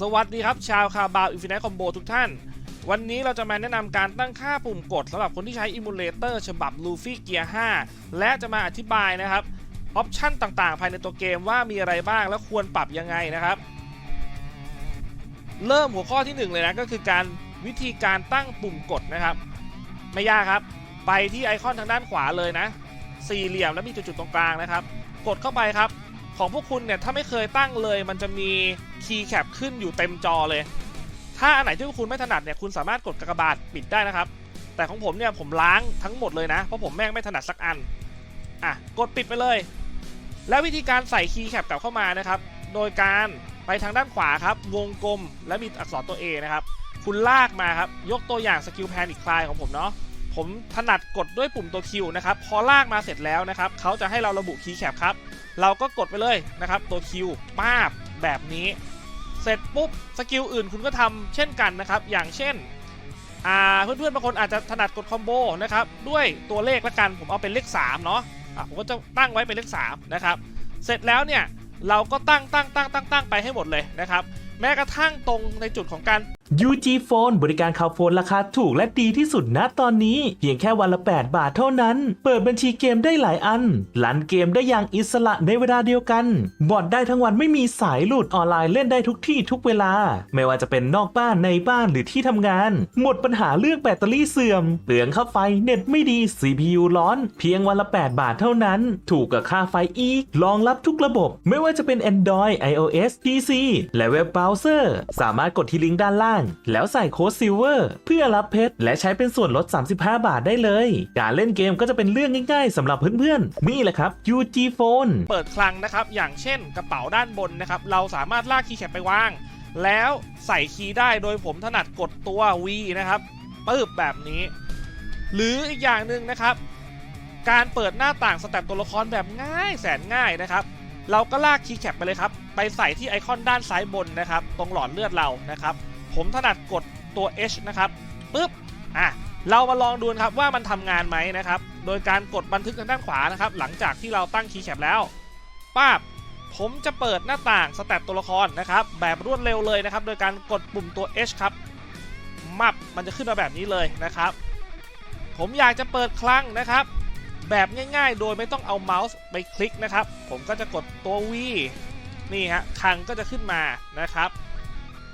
สวัสดีครับ ชาวคาบาวอินฟินิตคอมโบทุกท่าน วันนี้เราจะมาแนะนำการตั้งค่าปุ่มกดสำหรับคนที่ใช้อิมูเลเตอร์ฉบับ Luffy Gear 5และจะมาอธิบายนะครับ ออปชันต่างๆ ภายในตัวเกมว่ามีอะไรบ้างและควรปรับยังไงนะครับ เริ่มหัวข้อที่หนึ่งเลยนะ ก็คือการวิธีการตั้งปุ่มกดนะครับ ไม่ยากครับ ไปที่ไอคอนทางด้านขวาเลยนะ สี่เหลี่ยมแล้วมีจุดๆตรงกลางนะครับ กดเข้าไปครับ ของพวกคุณเนี่ยถ้าไม่เคยตั้งเลย มันจะมีคีย์แคปขึ้นอยู่เต็มจอเลย ถ้าอันไหนที่พวกคุณไม่ถนัดเนี่ยคุณสามารถกดกากบาทปิดได้นะครับ แต่ของผมเนี่ยผมล้างทั้งหมดเลยนะ เพราะผมแม่งไม่ถนัดสักอัน อะ กดปิดไปเลย และวิธีการใส่คีย์แคปกลับเข้ามานะครับ โดยการไปทางด้านขวาครับ วงกลมและมีอักษรตัว A นะครับ คุณลากมาครับ ยกตัวอย่างสกิลแพนอีกคลายของผมเนาะผมถนัดกดด้วยปุ่มตัว Q นะครับ พอลากมาเสร็จแล้วนะครับเขาจะให้เราระบุคีย์แคปครับ เราก็กดไปเลยนะครับ ตัว Q ป้าบแบบนี้ เสร็จปุ๊บสกิลอื่นคุณก็ทำเช่นกันนะครับ อย่างเช่นเพื่อนๆบางคนอาจจะถนัดกดคอมโบนะครับด้วยตัวเลขละกันผมเอาเป็นเลข3เนาะะผมก็จะตั้งไว้เป็นเลข3นะครับเสร็จแล้วเนี่ยเราก็ตั้งตั้งตั้งตั้งตั้งไปให้หมดเลยนะครับแม้กระทั่งตรงในจุดของการ UG Phone บริการข่าวโฟนราคาถูกและดีที่สุดณตอนนี้ เพียงแค่วันละ 8 บาทเท่านั้น เปิดบัญชีเกมได้หลายอัน ลันเกมได้อย่างอิสระในเวลาเดียวกัน บอดได้ทั้งวันไม่มีสายหลุดออนไลน์เล่นได้ทุกที่ทุกเวลา ไม่ว่าจะเป็นนอกบ้านในบ้านหรือที่ทำงาน หมดปัญหาเรื่องแบตเตอรี่เสื่อม เปลืองค่าไฟเน็ตไม่ดี CPU ร้อน เพียงวันละ 8 บาทเท่านั้น ถูกกับค่าไฟอีกรองรับทุกระบบ ไม่ว่าจะเป็น Android iOS PC และเว็บเบราว์เซอร์ สามารถกดที่ลิงก์ด้านล่างแล้วใส่โค้ดซิลเวอร์เพื่อรับเพชรและใช้เป็นส่วนลด 35 บาทได้เลย การเล่นเกมก็จะเป็นเรื่องง่ายๆสำหรับเพื่อนๆ นี่แหละครับ UG Phone เปิดคลังนะครับ อย่างเช่นกระเป๋าด้านบนนะครับ เราสามารถลากคีย์แคปไปวาง แล้วใส่คีย์ได้โดยผมถนัดกดตัว V นะครับปึ๊บแบบนี้ หรืออีกอย่างหนึ่งนะครับ การเปิดหน้าต่างสแตปตัวละครแบบง่ายแสนง่ายนะครับ เราก็ลากคีย์แคปไปเลยครับ ไปใส่ที่ไอคอนด้านซ้ายบนนะครับ ตรงหลอดเลือดเรานะครับ ผมถนัดกดตัว H นะครับปึ๊บอะเรามาลองดูนะครับว่ามันทำงานไหมนะครับ โดยการกดบันทึกทางด้านขวานะครับ หลังจากที่เราตั้งคีย์แคปแล้วป้าบผมจะเปิดหน้าต่างสแตทตัวละครนะครับ แบบรวดเร็วเลยนะครับ โดยการกดปุ่มตัว H ครับ มับมันจะขึ้นมาแบบนี้เลยนะครับ ผมอยากจะเปิดคลังนะครับ แบบง่ายๆ โดยไม่ต้องเอาเมาส์ไปคลิกนะครับ ผมก็จะกดตัว V นี่ฮะคลังก็จะขึ้นมานะครับ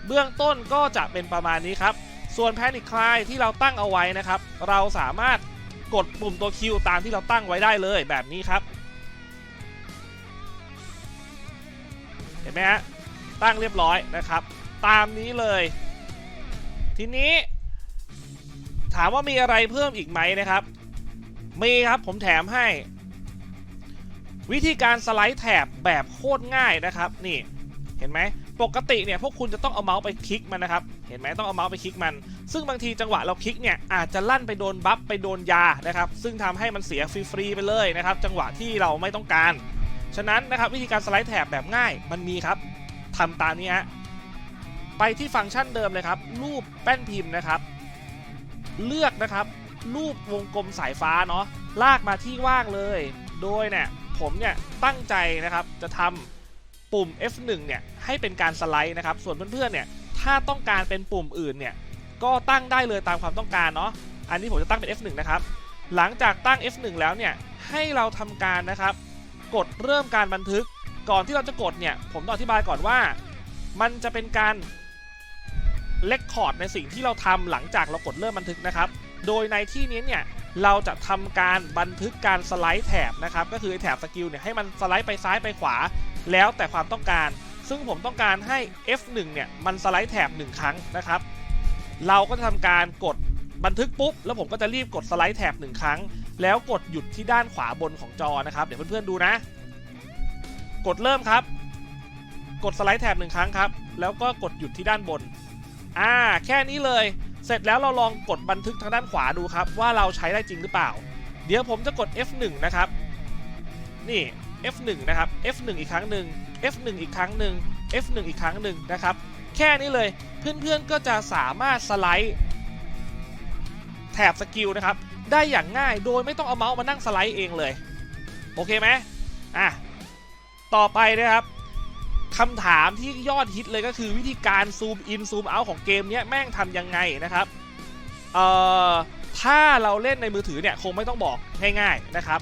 เบื้องต้นก็จะเป็นประมาณนี้ครับ ส่วนแพนิคคลายที่เราตั้งเอาไว้นะครับ เราสามารถกดปุ่มตัว Q ตามที่เราตั้งไว้ได้เลยแบบนี้ครับ เห็นไหมฮะตั้งเรียบร้อยนะครับ ตามนี้เลย ทีนี้ ถามว่ามีอะไรเพิ่มอีกไหมนะครับ มีครับผมแถมให้ วิธีการสไลด์แถบแบบโคตรง่ายนะครับ นี่เห็นไหม ปกติเนี่ยพวกคุณจะต้องเอาเมาส์ไปคลิกมันนะครับ เห็นไหมต้องเอาเมาส์ไปคลิกมัน ซึ่งบางทีจังหวะเราคลิกเนี่ยอาจจะลั่นไปโดนบัฟไปโดนยานะครับ ซึ่งทำให้มันเสียฟรีๆไปเลยนะครับ จังหวะที่เราไม่ต้องการ ฉะนั้นนะครับวิธีการสไลด์แถบแบบง่ายมันมีครับทำตามนี้ฮะ ไปที่ฟังก์ชันเดิมเลยครับ รูปแป้นพิมพ์นะครับ เลือกนะครับ รูปวงกลมสายฟ้าเนาะ ลากมาที่ว่างเลย โดยเนี่ยผมเนี่ยตั้งใจนะครับจะทำ ปุ่ม F1 เนี่ยให้เป็นการสไลด์นะครับ ส่วนเพื่อนๆเนี่ยถ้าต้องการเป็นปุ่มอื่นเนี่ยก็ตั้งได้เลยตามความต้องการเนาะ อันนี้ผมจะตั้งเป็น F1 นะครับ หลังจากตั้ง F1 แล้วเนี่ยให้เราทำการนะครับ กดเริ่มการบันทึก ก่อนที่เราจะกดเนี่ยผมต้องอธิบายก่อนว่า มันจะเป็นการเลคคอร์ดในสิ่งที่เราทำหลังจากเรากดเริ่มบันทึกนะครับ โดยในที่นี้เนี่ยเราจะทำการบันทึกการสไลด์แถบนะครับ ก็คือแถบสกิลเนี่ยให้มันสไลด์ไปซ้ายไปขวา แล้วแต่ความต้องการ ซึ่งผมต้องการให้ F1 เนี่ยมันสไลด์แถบ1ครั้งนะครับ เราก็จะทำการกดบันทึกปุ๊บ แล้วผมก็จะรีบกดสไลด์แถบ1ครั้ง แล้วกดหยุดที่ด้านขวาบนของจอนะครับ เดี๋ยวเพื่อนๆดูนะ กดเริ่มครับ กดสไลด์แถบหนึ่งครั้งครับ แล้วก็กดหยุดที่ด้านบน อ่า แค่นี้เลย เสร็จแล้วเราลองกดบันทึกทางด้านขวาดูครับ ว่าเราใช้ได้จริงหรือเปล่า เดี๋ยวผมจะกด F1 นะครับ นี่ F1 นะครับ F1 อีกครั้งหนึ่ง F1 อีกครั้งหนึ่ง F1 อีกครั้งหนึ่งนะครับ แค่นี้เลยเพื่อนๆก็จะสามารถสไลด์แถบสกิลนะครับ ได้อย่างง่ายโดยไม่ต้องเอาเมาส์มานั่งสไลด์เองเลย โอเคไหมอะ ต่อไปนะครับคำถามที่ยอดฮิตเลยก็คือวิธีการซูมอินซูมเอาของเกมนี้แม่งทำยังไงนะครับ เอ่อ ถ้าเราเล่นในมือถือเนี่ย คงไม่ต้องบอกง่ายๆนะครับ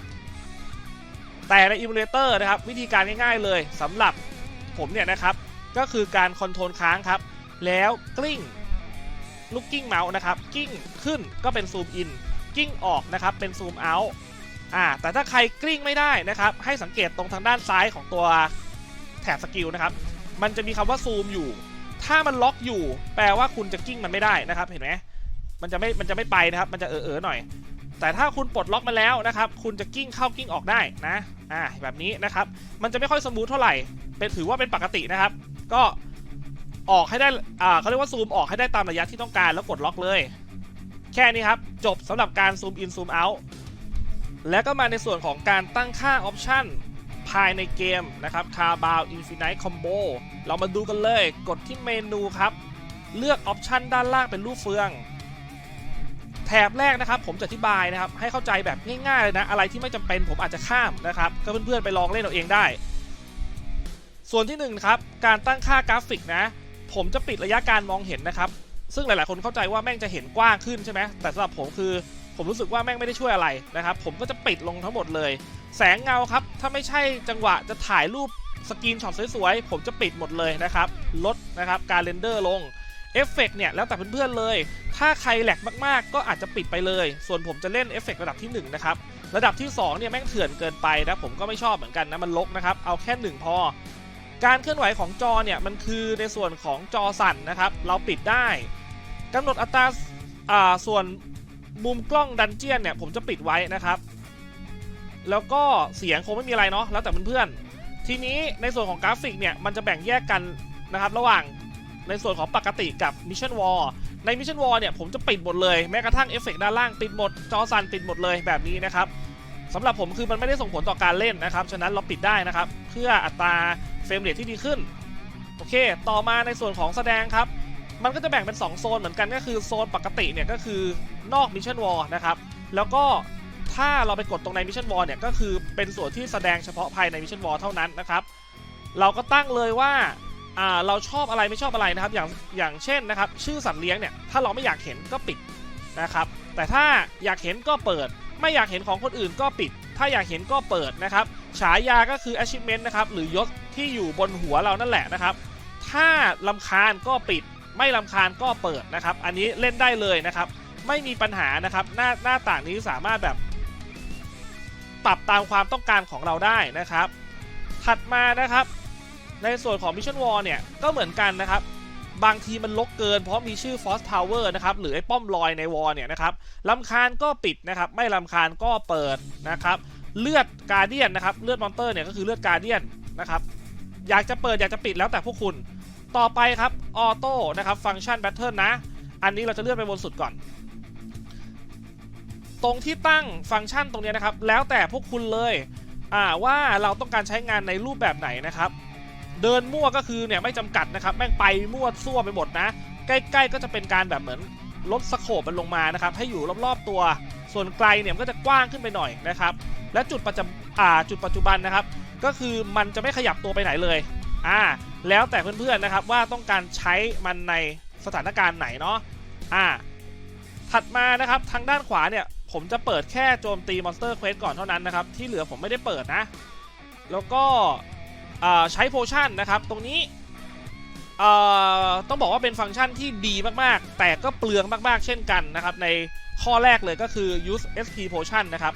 แต่ในอิมูเลเตอร์นะครับวิธีการง่ายๆเลยสำหรับผมเนี่ยนะครับก็คือการคอนโทรลค้างครับ แล้วกลิ้งลูกกิ้งเมาส์นะครับกิ้งขึ้นก็เป็นซูมอินกิ้งออกนะครับเป็นซูมเอาท์อ่าแต่ถ้าใครกลิ้งไม่ได้นะครับให้สังเกตตรงทางด้านซ้ายของตัวแถบสกิลนะครับมันจะมีคำว่าซูมอยู่ ถ้ามันล็อกอยู่ แปลว่าคุณจะกิ้งมันไม่ได้นะครับเห็นไหมมันจะไม่มันจะไม่ไปนะครับ มันจะเออเออๆหน่อย แต่ถ้าคุณปลดล็อกมาแล้วนะครับ คุณจะกิ้งเข้ากิ้งออกได้นะ อ่าแบบนี้นะครับ มันจะไม่ค่อยสมูทเท่าไหร่ เป็นถือว่าเป็นปกตินะครับ ก็ออกให้ได้ อ่าเขาเรียกว่าซูมออกให้ได้ตามระยะที่ต้องการแล้วกดล็อกเลย แค่นี้ครับ จบสำหรับการซูมอินซูมเอาท์แล้วก็มาในส่วนของการตั้งค่าออปชันภายในเกมนะครับ c a r b a o Infinite Combo เรามาดูกันเลย กดที่เมนูครับ เลือกออปชันด้านล่างเป็นรูปเฟือง แถบแรกนะครับผมจะอธิบายนะครับให้เข้าใจแบบง่ายๆเลยนะอะไรที่ไม่จำเป็นผมอาจจะข้ามนะครับก็เพื่อนๆไปลองเล่นเอาเองได้ ส่วนที่หนึ่งครับการตั้งค่ากราฟิกนะ ผมจะปิดระยะการมองเห็นนะครับ ซึ่งหลายๆคนเข้าใจว่าแม่งจะเห็นกว้างขึ้นใช่ไหมแต่สำหรับผมคือผมรู้สึกว่าแม่งไม่ได้ช่วยอะไรนะครับ ผมก็จะปิดลงทั้งหมดเลย แสงเงาครับ ถ้าไม่ใช่จังหวะจะถ่ายรูปสกรีนช็อตสวยๆ ผมจะปิดหมดเลยนะครับ ลดนะครับการเรนเดอร์ลงเอฟเฟกต์เนี่ยแล้วแต่เพื่อนๆเลย ถ้าใครแหลกมากๆ ก็อาจจะปิดไปเลย ส่วนผมจะเล่นเอฟเฟกต์ระดับที่1นะครับ ระดับที่2เนี่ยแม่งเถื่อนเกินไปนะผมก็ไม่ชอบเหมือนกันนะมันลกนะครับ เอาแค่ 1 พอ การเคลื่อนไหวของจอเนี่ยมันคือในส่วนของจอสั่นนะครับ เราปิดได้กำหนดอัตราอ่าส่วนมุมกล้องดันเจียนเนี่ยผมจะปิดไว้นะครับ แล้วก็เสียงคงไม่มีอะไรเนาะแล้วแต่เพื่อนๆทีนี้ในส่วนของกราฟิกเนี่ยมันจะแบ่งแยกกันนะครับระหว่างในส่วนของปกติกับ Mission War ใน Mission War เนี่ยผมจะปิดหมดเลยแม้กระทั่งเอฟเฟกต์ด้านล่างปิดหมด จอสั่นปิดหมดเลยแบบนี้นะครับสำหรับผมคือมันไม่ได้ส่งผลต่อการเล่นนะครับ ฉะนั้นเราปิดได้นะครับ เพื่ออัตราเฟรมเรทที่ดีขึ้น โอเค ต่อมาในส่วนของแสดงครับ มันก็จะแบ่งเป็น 2 โซนเหมือนกันก็คือโซนปกติเนี่ยก็คือนอก Mission War นะครับ แล้วก็ถ้าเราไปกดตรงใน Mission War เนี่ยก็คือเป็นส่วนที่แสดงเฉพาะภายใน Mission War เท่านั้นนะครับ เราก็ตั้งเลยว่า เราชอบอะไรไม่ชอบอะไรนะครับ อย่างอย่างเช่นนะครับ ชื่อสัตว์เลี้ยงเนี่ยถ้าเราไม่อยากเห็นก็ปิดนะครับ แต่ถ้าอยากเห็นก็เปิด ไม่อยากเห็นของคนอื่นก็ปิด ถ้าอยากเห็นก็เปิดนะครับ ฉายาก็คือ achievement นะครับหรือยศที่อยู่บนหัวเรานั่นแหละนะครับ ถ้าลำคาญก็ปิด ไม่ลำคาญก็เปิดนะครับ อันนี้เล่นได้เลยนะครับ ไม่มีปัญหานะครับ หน้าหน้าต่างนี้สามารถแบบปรับตามความต้องการของเราได้นะครับ ถัดมานะครับ ในส่วนของ Mission Wall เนี่ยก็เหมือนกันนะครับบางทีมันลกเกินเพราะมีชื่อ Force Tower นะครับหรือไอ้ป้อมลอยในวอลเนี่ยนะครับลำคาญก็ปิดนะครับไม่ลำคาญก็เปิดนะครับเลือดการเดียนนะครับเลือดมอนเตอร์เนี่ยก็คือเลือดการเดียนนะครับอยากจะเปิดอยากจะปิดแล้วแต่พวกคุณต่อไปครับออโต้นะครับฟังก์ชันแบทเทิลนะ อันนี้เราจะเลื่อนไปบนสุดก่อน ตรงที่ตั้งฟังก์ชันตรงนี้นะครับแล้วแต่พวกคุณเลยว่าเราต้องการใช้งานในรูปแบบไหนนะครับ เดินมั่วก็คือเนี่ยไม่จำกัดนะครับแม่งไปมั่วซั่วไปหมดนะ ใกล้ๆก็จะเป็นการแบบเหมือนลดสโคปมันลงมานะครับให้อยู่รอบๆตัว ส่วนไกลเนี่ยก็จะกว้างขึ้นไปหน่อยนะครับและจุดประจำอ่าจุดปัจจุบันนะครับ ก็คือมันจะไม่ขยับตัวไปไหนเลยอ่าแล้วแต่เพื่อนๆนะครับว่าต้องการใช้มันในสถานการณ์ไหนเนาะอ่าถัดมานะครับทางด้านขวาเนี่ยผมจะเปิดแค่โจมตีมอนสเตอร์เควสก่อนเท่านั้นนะครับที่เหลือผมไม่ได้เปิดนะ แล้วก็ ใช้โพชั่นนะครับ ตรงนี้ต้องบอกว่าเป็นฟังก์ชันที่ดีมากๆ แต่ก็เปลืองมากๆ เช่นกันนะครับ ในข้อแรกเลยก็คือ use SP potion นะครับ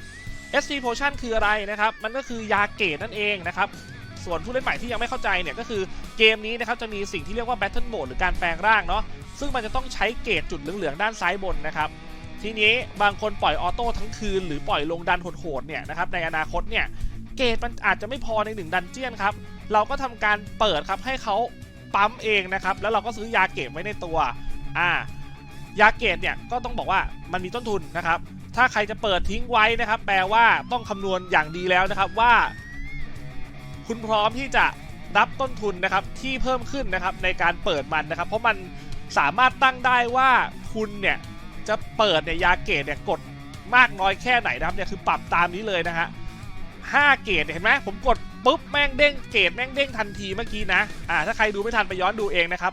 SP potion คืออะไรนะครับ มันก็คือยาเกตนั่นเองนะครับ ส่วนผู้เล่นใหม่ที่ยังไม่เข้าใจเนี่ยก็คือเกมนี้นะครับจะมีสิ่งที่เรียกว่า Battle Mode หรือการแปลงร่างเนาะ ซึ่งมันจะต้องใช้เกตจุดเหลืองๆ ด้านซ้ายบนนะครับ ทีนี้บางคนปล่อยออโต้ทั้งคืนหรือปล่อยลงดันโหดๆ เนี่ยนะครับในอนาคตเนี่ยเกตมันอาจจะไม่พอในหนึ่งดันเจียนครับ เราก็ทำการเปิดครับให้เขาปั๊มเองนะครับแล้วเราก็ซื้อยาเกตไว้ในตัวอ่ายาเกตเนี่ยก็ต้องบอกว่ามันมีต้นทุนนะครับ ถ้าใครจะเปิดทิ้งไว้นะครับ แปลว่าต้องคำนวณอย่างดีแล้วนะครับว่า คุณพร้อมที่จะรับต้นทุนนะครับที่เพิ่มขึ้นนะครับในการเปิดมันนะครับ เพราะมันสามารถตั้งได้ว่าคุณเนี่ยจะเปิดเนี่ยยาเกตเนี่ยกดมากน้อยแค่ไหนนะครับเนี่ยคือปรับตามนี้เลยนะฮะ5เกรดเห็นไหมผมกด ปุ๊บแม่งเด้งเกรดแม่งเด้งทันทีเมื่อกี้นะอ่าถ้าใครดูไม่ทันไปย้อนดูเองนะครับ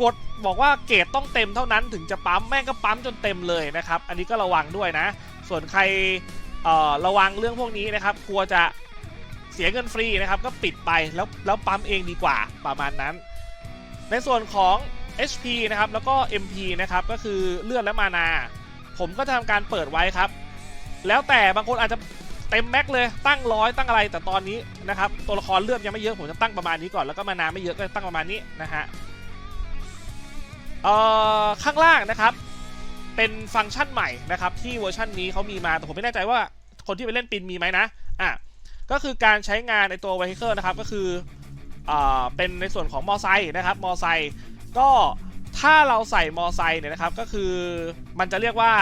กดบอกว่าเกรดต้องเต็มเท่านั้นถึงจะปั๊มแม่งก็ปั๊มจนเต็มเลยนะครับอันนี้ก็ระวังด้วยนะ ส่วนใครเอ่อระวังเรื่องพวกนี้นะครับกลัวจะเสียเงินฟรีนะครับก็ปิดไปแล้วแล้วปั๊มเองดีกว่าประมาณนั้น ในส่วนของ HP นะครับแล้วก็ MP นะครับก็คือเลือดและมานา ผมก็จะทำการเปิดไว้ครับ แล้วแต่บางคนอาจจะ เต็มแม็กเลยตั้งร้อยตั้งอะไรแต่ตอนนี้นะครับตัวละครเลือดยังไม่เยอะผมจะตั้งประมาณนี้ก่อนแล้วก็มานาไม่เยอะก็ตั้งประมาณนี้นะฮะเอ่อข้างล่างนะครับ เป็นฟังก์ชันใหม่นะครับ ที่เวอร์ชันนี้เขามีมาแต่ผมไม่แน่ใจว่าคนที่ไปเล่นปินมีไหมนะอะก็คือการใช้งานในตัว vehicle นะครับก็คืออ่าเป็นในส่วนของมอไซค์นะครับมอไซค์ก็ถ้าเราใส่มอไซค์เนี่ยนะครับก็คือมันจะเรียกว่า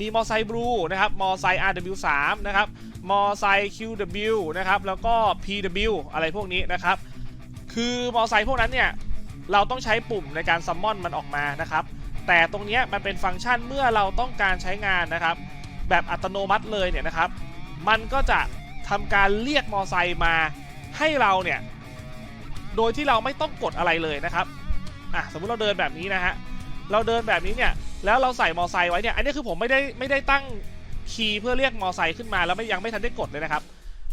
มีมอไซค์บลูนะครับมอไซค์ RW3 นะครับ มอไซค์ QW นะครับ แล้วก็ PW อะไรพวกนี้นะครับ คือมอไซค์พวกนั้นเนี่ย เราต้องใช้ปุ่มในการซัมมอนมันออกมานะครับ แต่ตรงนี้มันเป็นฟังก์ชันเมื่อเราต้องการใช้งานนะครับ แบบอัตโนมัติเลยเนี่ยนะครับ มันก็จะทำการเรียกมอไซค์มาให้เราเนี่ย โดยที่เราไม่ต้องกดอะไรเลยนะครับอะสมมุติเราเดินแบบนี้นะฮะ เราเดินแบบนี้เนี่ย แล้วเราใส่มอไซค์ไว้เนี่ย อันนี้คือผมไม่ได้ไม่ได้ตั้ง คีย์เพื่อเรียกมอไซค์ขึ้นมาแล้วไม่ยังไม่ทันได้กดเลยนะครับ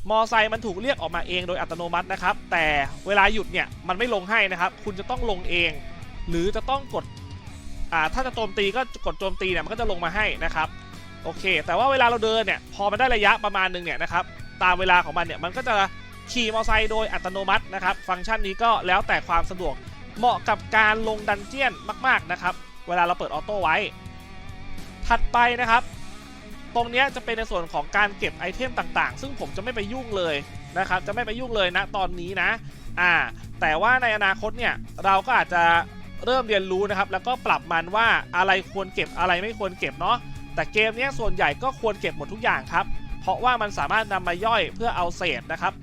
มอไซค์มันถูกเรียกออกมาเองโดยอัตโนมัตินะครับ แต่เวลาหยุดเนี่ยมันไม่ลงให้นะครับ คุณจะต้องลงเอง หรือจะต้องกดอ่าถ้าจะโจมตีก็กดโจมตีเนี่ยมันก็จะลงมาให้นะครับโอเค แต่ว่าเวลาเราเดินเนี่ยพอมันได้ระยะประมาณหนึงเนี่ยนะครับตามเวลาของมันเนี่ยมันก็จะขี่มอไซค์โดยอัตโนมัตินะครับ ฟังก์ชันนี้ก็แล้วแต่ความสะดวกเหมาะกับการลงดันเจียนมาก ๆนะครับ เวลาเราเปิดออโต้ไว้ ถัดไปนะครับ ตรงนี้จะเป็นในส่วนของการเก็บไอเทมต่างๆ ซึ่งผมจะไม่ไปยุ่งเลยนะครับ จะไม่ไปยุ่งเลยนะตอนนี้นะ อ่า แต่ว่าในอนาคตเนี่ยเราก็อาจจะเริ่มเรียนรู้นะครับ แล้วก็ปรับมันว่าอะไรควรเก็บอะไรไม่ควรเก็บเนาะ แต่เกมนี้ส่วนใหญ่ก็ควรเก็บหมดทุกอย่างครับ เพราะว่ามันสามารถนำมาย่อยเพื่อเอาเศษนะครับ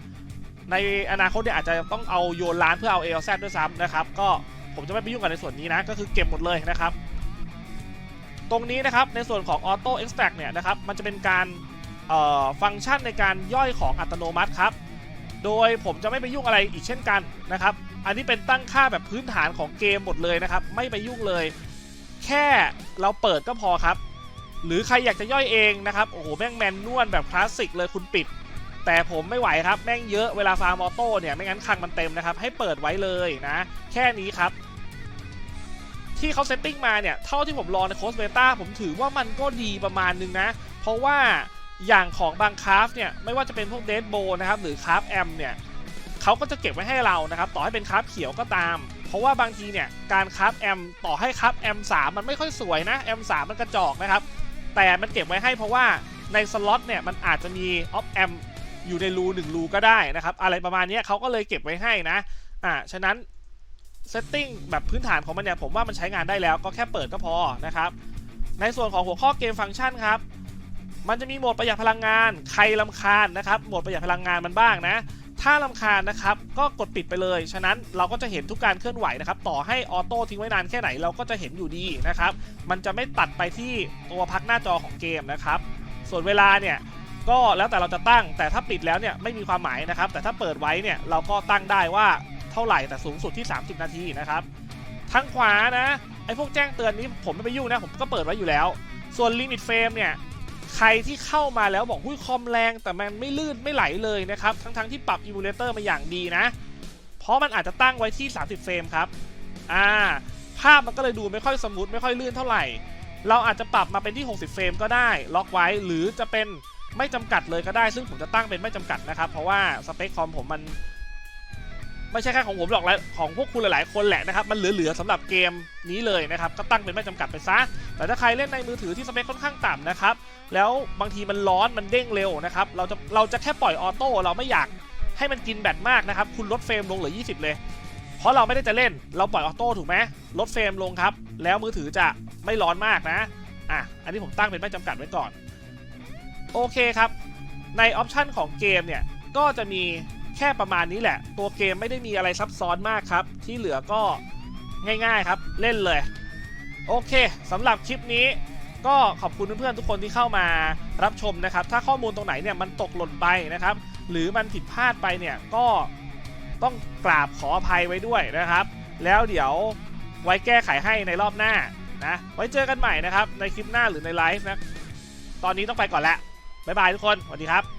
ในอนาคตเนี่ยอาจจะต้องเอาโยนล้านเพื่อเอาเอลแซด้วยซ้ำนะครับ ก็ผมจะไม่ไปยุ่งกับในส่วนนี้นะ ก็คือเก็บหมดเลยนะครับ ตรงนี้นะครับในส่วนของ Auto Extract เนี่ยนะครับมันจะเป็นการฟังก์ชันในการย่อยของอัตโนมัติครับ โดยผมจะไม่ไปยุ่งอะไรอีกเช่นกันนะครับ อันนี้เป็นตั้งค่าแบบพื้นฐานของเกมหมดเลยนะครับ ไม่ไปยุ่งเลย แค่เราเปิดก็พอครับ หรือใครอยากจะย่อยเองนะครับ โอ้โห แม่งแมนนวลแบบคลาสสิกเลยคุณปิด แต่ผมไม่ไหวครับ แม่งเยอะเวลาฟาร์มออโต้เนี่ย ไม่งั้นคังมันเต็มนะครับ ให้เปิดไว้เลยนะ แค่นี้ครับ ที่เขาเซตติ้งมาเนี่ย เท่าที่ผมลอในโค้ดเบต้าผมถือว่ามันก็ดีประมาณนึงนะ เพราะว่าอย่างของบางคราฟเนี่ย ไม่ว่าจะเป็นพวกเดดโบนะครับหรือคราฟแอมเนี่ยเขาก็จะเก็บไว้ให้เรานะครับ ต่อให้เป็นคราฟเขียวก็ตาม เพราะว่าบางทีเนี่ย การคราฟแอมต่อให้คราฟแอมสามมันไม่ค่อยสวยนะแอมสามมันกระจอกนะครับ แต่มันเก็บไว้ให้เพราะว่าในสล็อตเนี่ยมันอาจจะมีออฟแอมอยู่ในรูหนึ่งรูก็ได้นะครับ อะไรประมาณนี้เขาก็เลยเก็บไว้ให้นะอ่าฉะนั้น เซตติ้งแบบพื้นฐานของมันเนี่ยผมว่ามันใช้งานได้แล้วก็แค่เปิดก็พอนะครับในส่วนของหัวข้อเกมฟังก์ชันครับมันจะมีโหมดประหยัดพลังงาน ใครลำคาญนะครับโหมดประหยัดพลังงานมันบ้างนะ ถ้าลำคาญนะครับก็กดปิดไปเลย ฉะนั้นเราก็จะเห็นทุกการเคลื่อนไหวนะครับต่อให้ออโต้ทิ้งไว้นานแค่ไหนเราก็จะเห็นอยู่ดีนะครับมันจะไม่ตัดไปที่ตัวพักหน้าจอของเกมนะครับส่วนเวลาเนี่ยก็แล้วแต่เราจะตั้งแต่ถ้าปิดแล้วเนี่ยไม่มีความหมายนะครับแต่ถ้าเปิดไว้เนี่ยเราก็ตั้งได้ว่า เท่าไหร่แต่สูงสุดที่ 30 นาทีนะครับทางขวานะไอ้พวกแจ้งเตือนนี้ผมไม่ไปยุ่งนะผมก็เปิดไว้อยู่แล้ว ส่วนลิมิตเฟรมเนี่ยใครที่เข้ามาแล้วบอกหุ้ยคอมแรงแต่มันไม่ลื่นไม่ไหลเลยนะครับ ทั้งๆที่ปรับอิมูเลเตอร์มาอย่างดีนะ เพราะมันอาจจะตั้งไว้ที่ 30 เฟรมครับอ่าภาพมันก็เลยดูไม่ค่อยสมูทไม่ค่อยลื่นเท่าไหร่ เราอาจจะปรับมาเป็นที่ 60 เฟรมก็ได้ ล็อกไว้หรือจะเป็นไม่จำกัดเลยก็ได้ ซึ่งผมจะตั้งเป็นไม่จำกัดนะครับ เพราะว่าสเปคคอมผมมัน ไม่ใช่แค่ของผมหรอกและของพวกคุณหลายๆ คนแหละนะครับ มันเหลือๆสำหรับเกมนี้เลยนะครับ ก็ตั้งเป็นไม่จำกัดไปซะ แต่ถ้าใครเล่นในมือถือที่สเปคค่อนข้างต่ำนะครับ แล้วบางทีมันร้อนมันเด้งเร็วนะครับ เราจะเราจะแค่ปล่อยออโต้เราไม่อยากให้มันกินแบตมากนะครับ คุณลดเฟรมลงเหลือ 20 เลย เพราะเราไม่ได้จะเล่น เราปล่อยออโต้ถูกไหมลดเฟรมลงครับ แล้วมือถือจะไม่ร้อนมากนะ อะ อันนี้ผมตั้งเป็นไม่จำกัดไว้ก่อน โอเคครับ ในออปชันของเกมเนี่ย ก็จะมี แค่ประมาณนี้แหละ ตัวเกมไม่ได้มีอะไรซับซ้อนมากครับ ที่เหลือก็ง่ายๆครับเล่นเลย โอเคสำหรับคลิปนี้ก็ขอบคุณเพื่อนๆทุกคนที่เข้ามารับชมนะครับ ถ้าข้อมูลตรงไหนเนี่ยมันตกหล่นไปนะครับ หรือมันผิดพลาดไปเนี่ยก็ต้องกราบขออภัยไว้ด้วยนะครับ แล้วเดี๋ยวไว้แก้ไขให้ในรอบหน้านะ ไว้เจอกันใหม่นะครับ ในคลิปหน้าหรือในไลฟ์นะ ตอนนี้ต้องไปก่อนแล้วบ๊ายบายทุกคน สวัสดีครับ